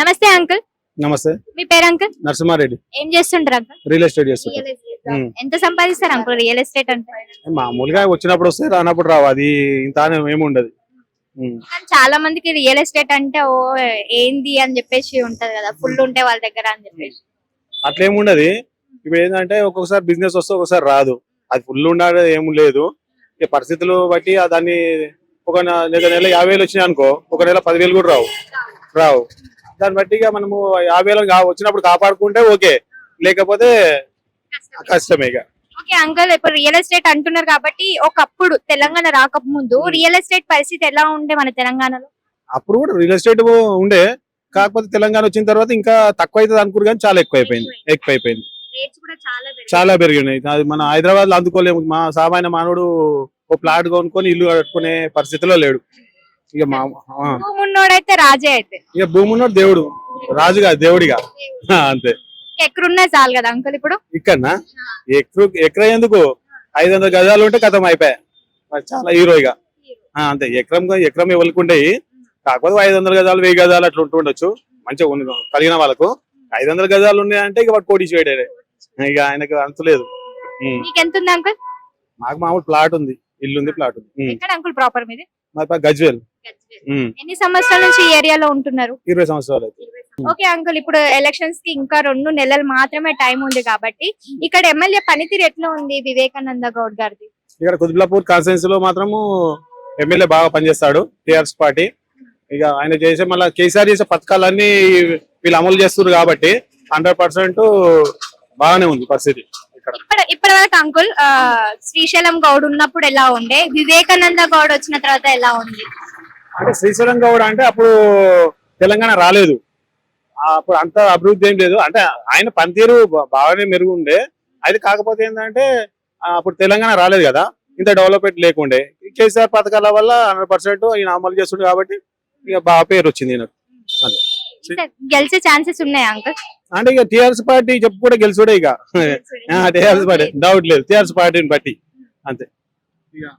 Uncle. నమస్తే. మీ పేరు uncle? Narasimha Reddy. ఏం చేస్తుంటారు అంకుల్? రియల్ ఎస్టేట్ చేస్తుంటా రియల్ ఎస్టేట్ ఉమ్. ఎంత సంపాదిస్తారు అంకుల్ రియల్ ఎస్టేట్ అంటే? మామూలుగా వచ్చినప్పుడు వస్తే రానప్పుడు రావు. అది ఇంత అని ఏమి ఉండదు. ఉమ్. కానీ చాలా మందికి రియల్ ఎస్టేట్ అంటే ఓ ఏంది అని చెప్పేసి ఉంటది కదా. ఫుల్ ఉంటే వాళ్ళ దగ్గర అని చెప్పేసి. అట్లా ఏమి ఉండదు. ఇప్పుడు ఏంటంటే ఒక్కొక్కసారి బిజినెస్ వస్తే ఒక్కొక్కసారి రాదు. అది ఫుల్ ఉండాలి ఏం లేదు. ఇక పరిస్థితులు బట్టి ఆ దాన్ని ఒక నె- నెల నెల యాభై వేలు వచ్చినాయి అనుకో ఒక నెల పదివేలు కూడా రావు. రావు. దాన్ని బట్టి మనము యాభై వచ్చినప్పుడు కాపాడుకుంటే ఓకే. లేకపోతే కష్టమే ఇక. ఓకే అంకుల్ ఇప్పుడు రియల్ ఎస్టేట్ అంటున్నారు కాబట్టి ఒకప్పుడు తెలంగాణ రాకముందు రియల్ ఎస్టేట్ పరిస్థితి ఎలా ఉండే మన తెలంగాణలో? అప్పుడు కూడా రియల్ ఎస్టేట్ ఉండే. కాకపోతే తెలంగాణ వచ్చిన తర్వాత ఇంకా తక్కువ అవుతుంది అనుకున్నారు కానీ చాలా ఎక్కువ అయిపోయింది ఎక్కువ అయిపోయింది చాలా పెరిగినాయి. అది మన హైదరాబాద్లో అందుకోలేము. మా సామాన్య మానవుడు ఓ ప్లాట్ కొనుక్కొని ఇల్లు కట్టుకునే పరిస్థితిలో లేడు. ఇక మా ఆ. రాజే అయితే. ఇక భూమి ఉన్నాడు దేవుడు. రాజుగా దేవుడిగా. ఆ, అంతే. ఎక్కడున్నా చాలు కదా అంకుల్ ఇప్పుడు? ఇక్కడనా? ఎక్రు ఎకరం ఎందుకు ఐదు వందల గజాలు ఉంటే కథం అయిపోయా. మరి చాలా హీరో ఇక. ఆ, అంతే. ఎకరం ఎకరం ఎవరికి ఉండేవి కాకపోతే ఐదు వందల గజాలు వెయ్యి గజాలు అట్లా ఉంటూ ఉండొచ్చు. మంచిగా ఉంది కలిగిన వాళ్ళకు. ఐదు వందల గజాలు ఉన్నాయంటే ఇక వాడు కోటి చేయడే ఇక ఆయనకు అంతలేదు ఉమ్. మీకు ఎంత ఉంది అంకుల్? మాకు మామూలు ప్లాట్ ఉంది. ఇల్లు ఉంది ప్లాట్ ఉంది. ఎక్కడ అంకుల్ ప్రాపర్ మీది? గజ్వేల్. ఎన్ని సంవత్సరాల నుంచి ఈ ఏరియాలో ఉంటున్నారు? ఇరవై సంవత్సరాలు ఓకే అంకుల్ ఇప్పుడు ఎలక్షన్స్కి ఇంకా రెండు నెలలు మాత్రమే టైం ఉంది కాబట్టి ఇక్కడ ఎమ్మెల్యే పనితీరు ఎట్లా ఉంది వివేకానంద గౌడ్ గారిది? ఇక్కడ కుతుబ్లాపూర్ కాన్స్టిట్యున్సీ లో మాత్రము ఎమ్మెల్యే బాగా పనిచేస్తాడు టిఆర్ఎస్ పార్టీ. ఇక ఆయన చేసే మళ్ళీ కేసీఆర్ చేసే పథకాలన్నీ వీళ్ళు అమలు చేస్తున్నారు కాబట్టి హండ్రెడ్ పర్సెంట్ బాగానే ఉంది పరిస్థితి. ఇప్పటి వరకు అంకుల్ ఆ, శ్రీశైలం గౌడ్ ఉన్నప్పుడు ఎలా ఉండే? వివేకానంద గౌడ్ వచ్చిన తర్వాత ఎలా ఉంది? అంటే శ్రీశైలం గౌడ్ అంటే అప్పుడు తెలంగాణ రాలేదు. అప్పుడు అంత అభివృద్ధి ఏం లేదు. అంటే ఆయన పనితీరు బాగానే మెరుగు ఉండే అది కాకపోతే ఏంటంటే అప్పుడు తెలంగాణ రాలేదు కదా. ఇంత డెవలప్మెంట్ లేకుండే. కేసీఆర్ పథకాల వల్ల హండ్రెడ్ పర్సెంట్ ఈయన అమలు చేస్తుండే కాబట్టి ఇక బాగా పేరు వచ్చింది ఈయనకు. అది. గెలిచే ఛాన్సెస్ ఉన్నాయా అంకుల్? అంటే ఇక టిఆర్ఎస్ పార్టీ చెప్పు కూడా గెలుచుడే ఇక. TRS party. డౌట్ లేదు. టిఆర్ఎస్ పార్టీని బట్టి. అంతే.